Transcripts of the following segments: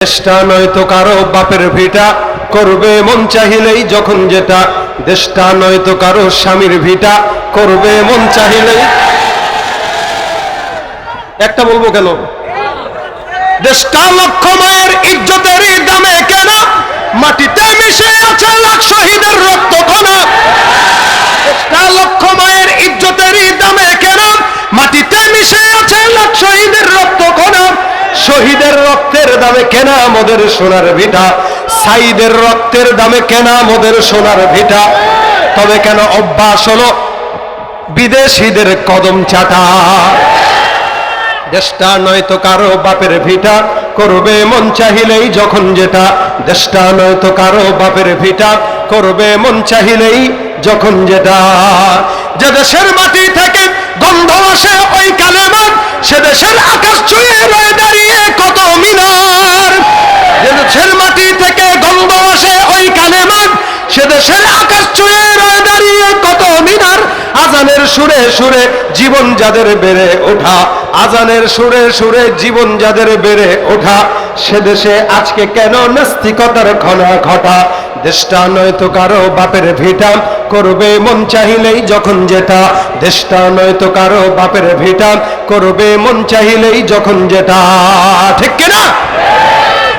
দেশটা নয়তো কারও বাপের ভিটা। করবে মন চাহিলেই যখন যেটা। দেশটা নয়তো কারও স্বামীর ভিটা। করবে মন চাহিলেই। একটা বলব কেন? দেশটা লক্ষ মায়ের ইজ্জতের দামে কেনা মোদের সোনার ভিটা? সাইদের রক্তের দামে কেনা মোদের সোনার ভিটা? তবে কেন অভ্যাস হলো বিদেশিদের কদম চাটা? দেশটা নয়তো কারও বাপের ভিটা, করবে মন চাহিলেই যখন যেটা। দেশটা নয়তো কারও বাপের ভিটা, করবে মন চাহিলেই যখন যেটা। যে দেশের মাটি থেকে গন্ধ আসে সুরে সুরে, জীবন যাদের বেড়ে ওঠা। আজানের সুরে সুরে, জীবন যাদের বেড়ে ওঠা। সে দেশে আজকে কেন নাস্তিকতার খনা ঘটা? দেশটা নয়তো কারও বাপের ভিটা। করবে মন চাহিলেই যখন যেটা। দেশটা নয়তো কারও বাপের ভিটা। করবে মন চাহিলেই যখন যেটা। ঠিক কিনা?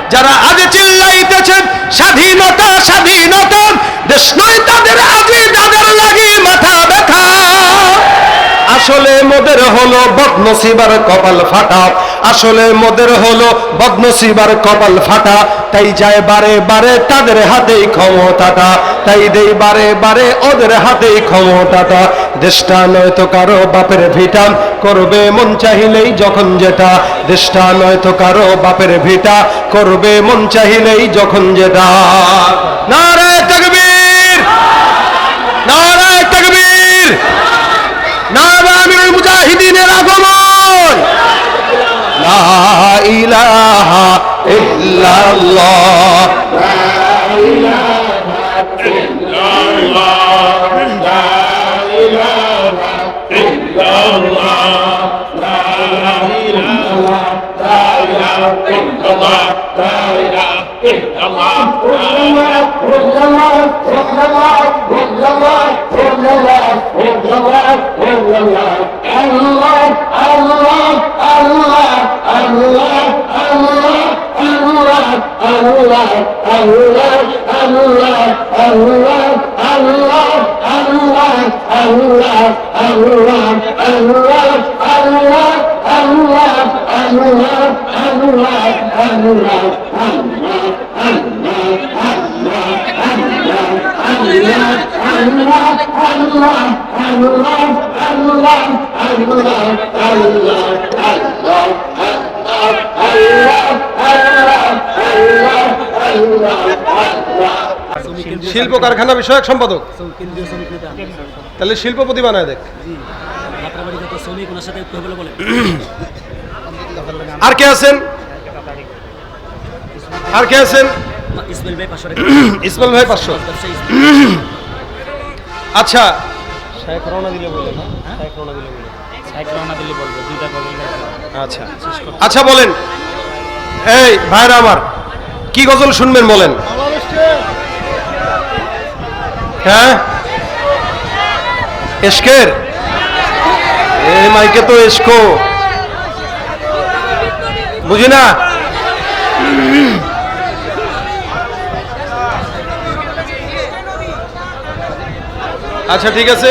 যারা আজ চিল্লাইতেছেন, স্বাধীনতা স্বাধীনতা। আসলে মোদের হলো বদনসিবার কপাল ফাটা। আসলে মোদের হলো বদনসিবার কপাল ফাটা। তাই যায় বারে বারে তাদের হাতেই ক্ষমতাটা। তাই দেই বারে বারে ওদের হাতেই ক্ষমতাটা। দেশটা নয়তো কারও বাপের ভিটা। করবে মন চাহিলেই যখন যেটা। দেশটা নয়তো কারও বাপের ভিটা। করবে মন চাহিলেই যখন যেটা। নারায় মুজাহিদিনের আগমন। লা ইলাহা ইল্লাল্লাহ শিল্প কারখানা বিষয়ক সম্পাদক। তাহলে শিল্পপতি বানায় দেখ। আর কে আছেন? আর কে আছেন? ইসমাইল ভাই পাঁচশো। আচ্ছা। দিলে বলে না রওনা দিলে আচ্ছা। আচ্ছা বলেন। এই, ভাইরা আমার, কি গজল শুনবেন বলেন? হ্যাঁ? এসকের এই মাইকে তো এসকো বুঝি না? আচ্ছা ঠিক আছে।